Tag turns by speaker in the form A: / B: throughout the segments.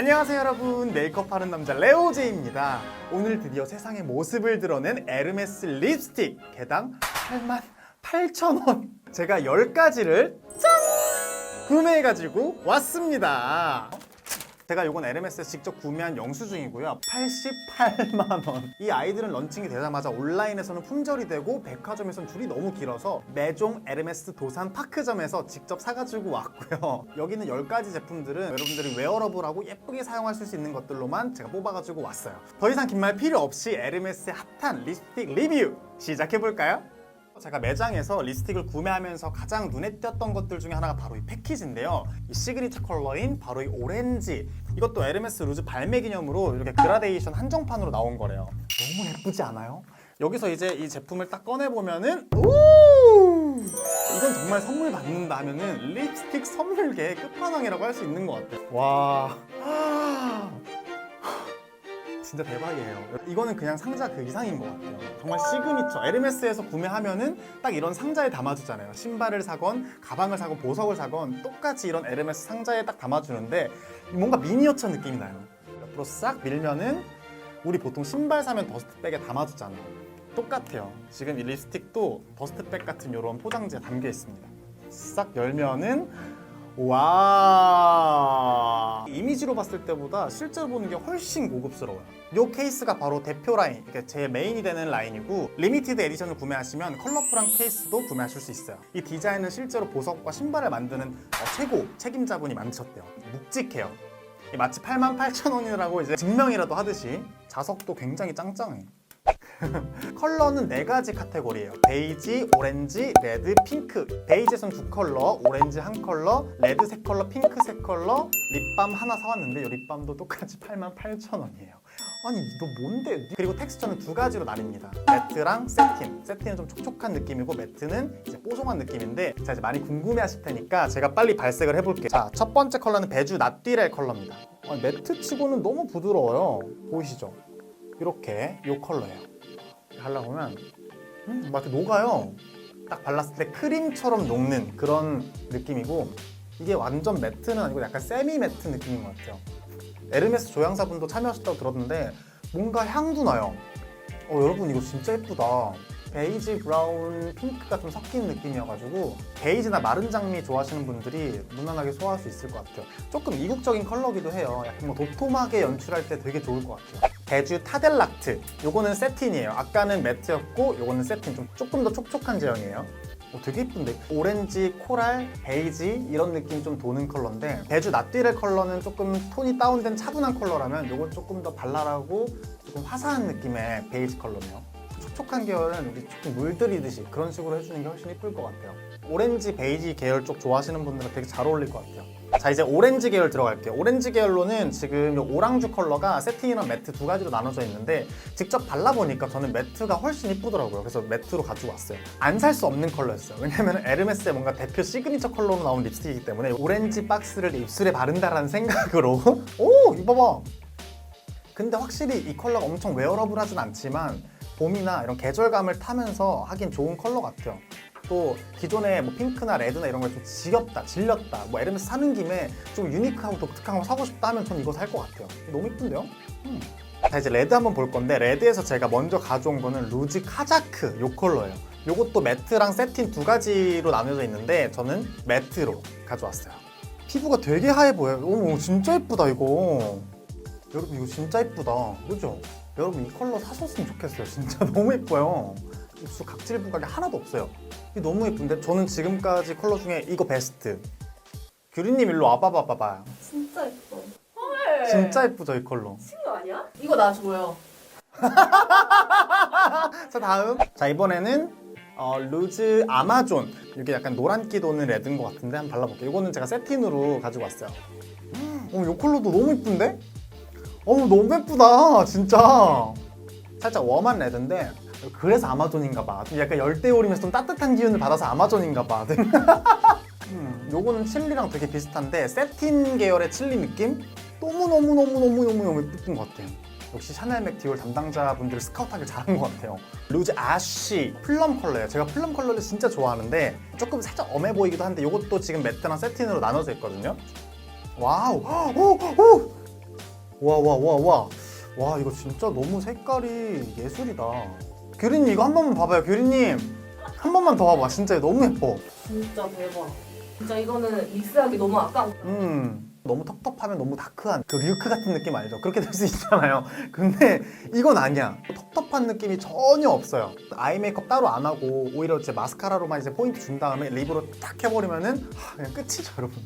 A: 안녕하세요 여러분. 메이크업 하는 남자 레오제입니다. 오늘 드디어 세상의 모습을 드러낸 에르메스 립스틱 개당 8만 8천 원. 제가 10가지를 짠 구매해가지고 왔습니다 제가 이건 에르메스에서 직접 구매한 영수증이고요. 88만 원 이 아이들은 런칭이 되자마자 온라인에서는 품절이 되고 백화점에서는 줄이 너무 길어서 매종 에르메스 도산 파크점에서 직접 사가지고 왔고요. 여기는 10가지 제품들은 여러분들이 웨어러블하고 예쁘게 사용하실 수 있는 것들로만 제가 뽑아가지고 왔어요. 더 이상 긴 말 필요 없이 에르메스의 핫한 립스틱 리뷰 시작해볼까요? 제가 매장에서 립스틱을 구매하면서 가장 눈에 띄었던 것들 중에 하나가 바로 이 패키지인데요. 이 시그니처 컬러인 바로 이 오렌지. 이것도 에르메스 루즈 발매 기념으로 이렇게 그라데이션 한정판으로 나온 거래요. 너무 예쁘지 않아요? 여기서 이제 이 제품을 딱 꺼내 보면은 오! 이건 정말 선물 받는다 하면은 립스틱 선물계의 끝판왕이라고 할 수 있는 것 같아요. 와. 진짜 대박이에요. 이거는 그냥 상자 그 이상인 것 같아요. 정말 시그니처. 에르메스에서 구매하면은 딱 이런 상자에 담아주잖아요. 신발을 사건, 가방을 사건, 보석을 사건 똑같이 이런 에르메스 상자에 딱 담아주는데 뭔가 미니어처 느낌이 나요. 옆으로 싹 밀면은 우리 보통 신발 사면 더스트백에 담아주잖아요. 똑같아요. 지금 이 립스틱도 더스트백 같은 이런 포장지에 담겨 있습니다. 싹 열면은 와 이미지로 봤을 때보다 실제로 보는 게 훨씬 고급스러워요. 이 케이스가 바로 대표 라인 이게 제 메인이 되는 라인이고 리미티드 에디션을 구매하시면 컬러풀한 케이스도 구매하실 수 있어요. 이 디자인은 실제로 보석과 신발을 만드는 어, 최고 책임자분이 만드셨대요. 묵직해요. 이 마치 88,000원이라고 이제 증명이라도 하듯이 자석도 굉장히 짱짱해 컬러는 네 가지 카테고리예요. 베이지, 오렌지, 레드, 핑크. 베이지에선 두 컬러, 오렌지 한 컬러, 레드 세 컬러, 핑크 세 컬러, 립밤 하나 사왔는데 이 립밤도 똑같이 88,000원이에요. 아니 너 뭔데? 그리고 텍스처는 두 가지로 나뉩니다. 매트랑 세틴. 세틴은 좀 촉촉한 느낌이고 매트는 이제 뽀송한 느낌인데 자 이제 많이 궁금해하실 테니까 제가 빨리 발색을 해볼게요. 자 첫 번째 컬러는 베주 낫띠렐 컬러입니다. 아니, 매트 치고는 너무 부드러워요. 보이시죠? 이렇게 이 컬러예요. 하려고 보면 음, 막 이렇게 녹아요. 딱 발랐을 때 크림처럼 녹는 그런 느낌이고 이게 완전 매트는 아니고 약간 세미 매트 느낌인 것 같아요. 에르메스 조향사분도 참여하셨다고 들었는데 뭔가 향도 나요. 어 여러분 이거 진짜 예쁘다. 베이지, 브라운, 핑크가 좀 섞인 느낌이어가지고 베이지나 마른 장미 좋아하시는 분들이 무난하게 소화할 수 있을 것 같아요. 조금 이국적인 컬러기도 해요. 약간 뭐 도톰하게 연출할 때 되게 좋을 것 같아요. 베주 타델락트. 요거는 세틴이에요. 아까는 매트였고 요거는 세틴. 좀 조금 더 촉촉한 제형이에요. 어, 되게 예쁜데 오렌지, 코랄, 베이지 이런 느낌 좀 도는 컬러인데 베주 낫띠레 컬러는 조금 톤이 다운된 차분한 컬러라면 요건 조금 더 발랄하고 조금 화사한 느낌의 베이지 컬러네요. 촉촉한 계열은 우리 조금 물들이듯이 그런 식으로 해주는 게 훨씬 예쁠 것 같아요. 오렌지, 베이지 계열 쪽 좋아하시는 분들은 되게 잘 어울릴 것 같아요. 자 이제 오렌지 계열 들어갈게요. 오렌지 계열로는 지금 이 오랑주 컬러가 세팅이랑 매트 두 가지로 나눠져 있는데 직접 발라보니까 저는 매트가 훨씬 이쁘더라고요. 그래서 매트로 가지고 왔어요. 안 살 수 없는 컬러였어요. 왜냐면 에르메스의 뭔가 대표 시그니처 컬러로 나온 립스틱이기 때문에 오렌지 박스를 입술에 바른다라는 생각으로 오 이거 봐봐. 근데 확실히 이 컬러가 엄청 웨어러블하진 않지만 봄이나 이런 계절감을 타면서 하긴 좋은 컬러 같아요. 또 기존에 뭐 핑크나 레드나 이런 걸 좀 지겹다, 질렸다, 뭐 에르메스 사는 김에 좀 유니크하고 독특한 거 사고 싶다 하면 전 이거 살 것 같아요. 너무 이쁜데요? 음. 자 이제 레드 한번 볼 건데 레드에서 제가 먼저 가져온 거는 루즈 카자크 요 컬러예요. 요것도 매트랑 세틴 두 가지로 나눠져 있는데 저는 매트로 가져왔어요. 피부가 되게 하얘 보여요. 어머 진짜 예쁘다 이거. 여러분 이거 진짜 예쁘다. 그죠? 여러분 이 컬러 사셨으면 좋겠어요. 진짜 너무 예뻐요. 입술 각질 부각이 하나도 없어요. 이게 너무 예쁜데 저는 지금까지 컬러 중에 이거 베스트. 규리님 일로 와봐봐봐봐.
B: 진짜 예뻐. 헐.
A: 진짜 예쁘죠 이 컬러.
B: 친구 아니야? 이거 나 줘요.
A: 자 다음. 자 이번에는 어, 루즈 아마존. 이게 약간 노란기 도는 레드인 것 같은데 한번 발라볼게요. 이거는 제가 세틴으로 가지고 왔어요. 어, 이 컬러도 너무 예쁜데? 어우 너무 예쁘다 진짜. 살짝 웜한 레드인데 그래서 아마존인가 봐. 좀 약간 열대우리면서 좀 따뜻한 기운을 받아서 아마존인가 봐. 음, 요거는 칠리랑 되게 비슷한데 세틴 계열의 칠리 느낌? 너무너무너무너무너무 예쁜 것 같아요. 역시 샤넬 맥 디올 담당자분들 스카우트하기 잘한 것 같아요. 루즈 아쉬 플럼 컬러예요. 제가 플럼 컬러를 진짜 좋아하는데 조금 살짝 엄해 보이기도 한데 이것도 지금 매트랑 세틴으로 나눠져 있거든요. 와우, 오, 오, 와 와 와 와. 와 이거 진짜 너무 색깔이 예술이다. 규리님 이거 한 번만 봐봐요 규리님. 한 번만 더 봐봐. 진짜 너무 예뻐.
B: 진짜 대박. 진짜 이거는 믹스하기 너무 아까워.
A: 음 너무 텁텁하면 너무 다크한 그 류크 같은 느낌 알죠? 그렇게 될 수 있잖아요. 근데 이건 아니야. 텁텁한 느낌이 전혀 없어요. 아이 메이크업 따로 안 하고 오히려 이제 마스카라로만 이제 포인트 준 다음에 립으로 딱 해버리면은 하, 그냥 끝이죠 여러분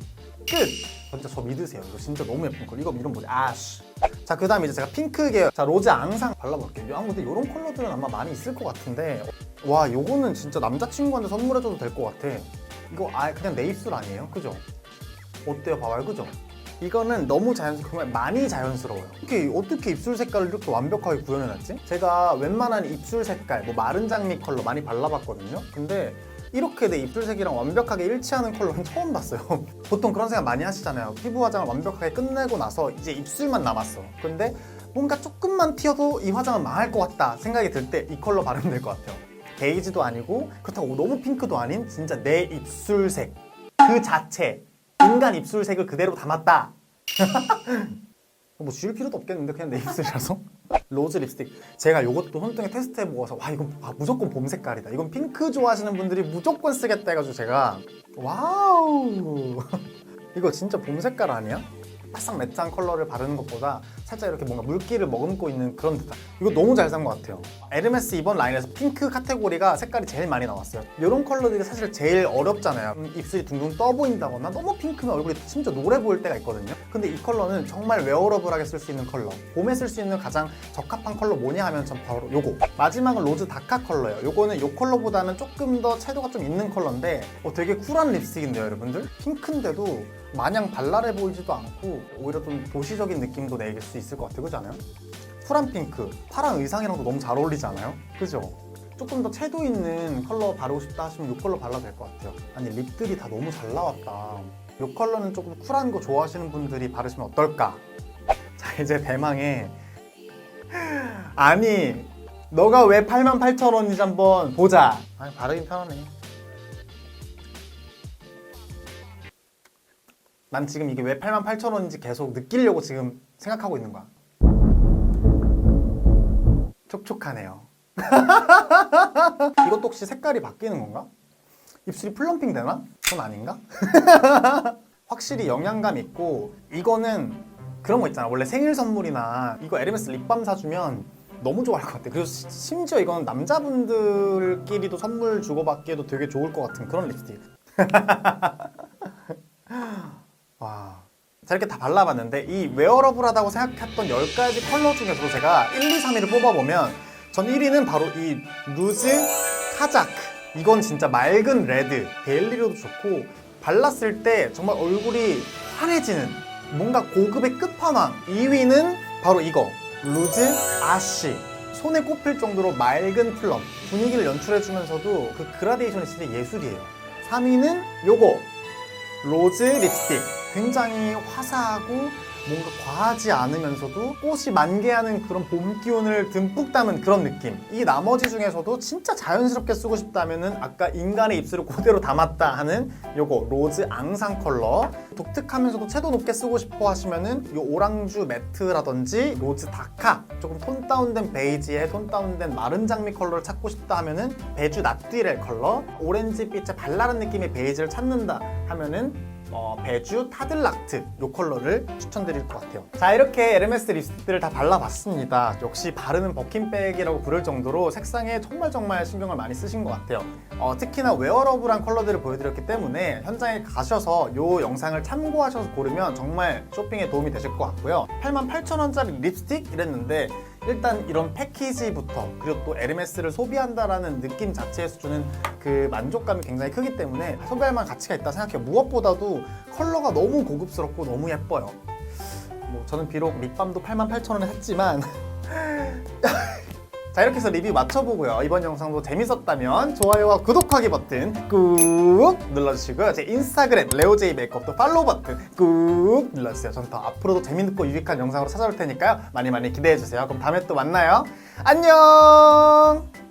A: 끝! 진짜 저 믿으세요 이거 진짜 너무 예쁜 걸 이거 이름 뭐지? 아쉬 자 그 다음에 이제 제가 핑크 계열 자 로즈 앙상 발라볼게요 아 근데 이런 컬러들은 아마 많이 있을 것 같은데 와 요거는 진짜 남자친구한테 선물해줘도 될 것 같아 이거 아 그냥 내 입술 아니에요? 그죠? 어때요? 봐봐요, 그죠? 이거는 너무 자연스러워, 정말 많이 자연스러워요. 어떻게, 어떻게 입술 색깔을 이렇게 완벽하게 구현해놨지? 제가 웬만한 입술 색깔, 뭐 마른 장미 컬러 많이 발라봤거든요. 근데 이렇게 내 입술색이랑 완벽하게 일치하는 컬러는 처음 봤어요. 보통 그런 생각 많이 하시잖아요. 피부 화장을 완벽하게 끝내고 나서 이제 입술만 남았어. 근데 뭔가 조금만 튀어도 이 화장은 망할 것 같다 생각이 들 때 이 컬러 바르면 될 것 같아요. 베이지도 아니고 그렇다고 너무 핑크도 아닌 진짜 내 입술색 그 자체 인간 입술색을 그대로 담았다. 뭐 지울 필요도 없겠는데 그냥 내 입술이라서 로즈 립스틱. 제가 이것도 손등에 테스트해 보고서 와 이건 아, 무조건 봄 색깔이다. 이건 핑크 좋아하시는 분들이 무조건 쓰겠다 해가지고 제가 와우! 이거 진짜 봄 색깔 아니야? 바싹 매트한 컬러를 바르는 것보다 살짝 이렇게 뭔가 물기를 머금고 있는 그런 듯한. 이거 너무 잘 산 것 같아요. 에르메스 이번 라인에서 핑크 카테고리가 색깔이 제일 많이 나왔어요. 이런 컬러들이 사실 제일 어렵잖아요. 음, 입술이 둥둥 떠 보인다거나 너무 핑크면 얼굴이 심지어 노래 보일 때가 있거든요. 근데 이 컬러는 정말 웨어러블하게 쓸 수 있는 컬러. 봄에 쓸 수 있는 가장 적합한 컬러 뭐냐 하면 전 바로 요거. 마지막은 로즈 다카 컬러예요. 요거는 요 컬러보다는 조금 더 채도가 좀 있는 컬러인데 어, 되게 쿨한 립스틱인데요 여러분들? 핑크인데도 마냥 발랄해 보이지도 않고 오히려 좀 도시적인 느낌도 내길 수 있을 것 같아요 그렇지 않아요? 쿨한 핑크 파란 의상이랑도 너무 잘 어울리지 않아요? 그죠? 조금 더 채도 있는 컬러 바르고 싶다 하시면 이 컬러 발라도 될 것 같아요 아니 립들이 다 너무 잘 나왔다 이 컬러는 조금 쿨한 거 좋아하시는 분들이 바르시면 어떨까? 자 이제 대망의 아니 너가 왜 88,000원인지 한번 보자 아니 바르긴 편하네 난 지금 이게 왜 88,000원인지 계속 느끼려고 지금 생각하고 있는 거야. 촉촉하네요. 이것도 혹시 색깔이 바뀌는 건가? 입술이 플럼핑 되나? 그건 아닌가? 확실히 영양감 있고 이거는 그런 거 있잖아. 원래 생일 선물이나 이거 에르메스 립밤 사주면 너무 좋아할 것 같아. 그리고 시- 심지어 이건 남자분들끼리도 선물 주고받기에도 되게 좋을 것 같은 그런 립스틱. 와. 자 이렇게 다 발라봤는데 이 웨어러블하다고 생각했던 10가지 컬러 중에서도 제가 1, 2, 3위를 뽑아보면 전 1위는 바로 이 루즈 카자크 이건 진짜 맑은 레드 데일리로도 좋고 발랐을 때 정말 얼굴이 환해지는 뭔가 고급의 끝판왕. 2위는 바로 이거. 루즈 아쉬. 손에 꼽힐 정도로 맑은 플럼. 분위기를 연출해주면서도 그 그라데이션이 진짜 예술이에요. 3위는 요거. 로즈 립스틱 굉장히 화사하고 뭔가 과하지 않으면서도 꽃이 만개하는 그런 봄 기운을 듬뿍 담은 그런 느낌. 이 나머지 중에서도 진짜 자연스럽게 쓰고 싶다면은 아까 인간의 입술을 그대로 담았다 하는 요거 로즈 앙상 컬러. 독특하면서도 채도 높게 쓰고 싶어 하시면은 요 오랑주 매트라든지 로즈 다카 조금 톤 다운된 베이지에 톤 다운된 마른 장미 컬러를 찾고 싶다 하면은 베주 나띠렐 컬러. 오렌지빛의 발랄한 느낌의 베이지를 찾는다 하면은 어, 베주 타들락트 이 컬러를 추천드릴 것 같아요. 자 이렇게 에르메스 립스틱들을 다 발라봤습니다. 역시 바르는 버킨백이라고 부를 정도로 색상에 정말 정말 신경을 많이 쓰신 것 같아요. 어, 특히나 웨어러블한 컬러들을 보여드렸기 때문에 현장에 가셔서 이 영상을 참고하셔서 고르면 정말 쇼핑에 도움이 되실 것 같고요. 88,000원짜리 립스틱 이랬는데 일단 이런 패키지부터 그리고 또 에르메스를 소비한다라는 느낌 자체에서 주는 그 만족감이 굉장히 크기 때문에 소비할 만한 가치가 있다 생각해요. 무엇보다도 컬러가 너무 고급스럽고 너무 예뻐요. 뭐 저는 비록 립밤도 88,000원에 샀지만 자 이렇게 해서 리뷰 맞춰보고요. 이번 영상도 재밌었다면 좋아요와 구독하기 버튼 꾹 눌러주시고요. 제 인스타그램 레오제이 메이크업도 팔로우 버튼 꾹 눌러주세요. 저는 더 앞으로도 재밌고 유익한 영상으로 찾아올 테니까요. 많이 많이 기대해주세요. 그럼 다음에 또 만나요. 안녕!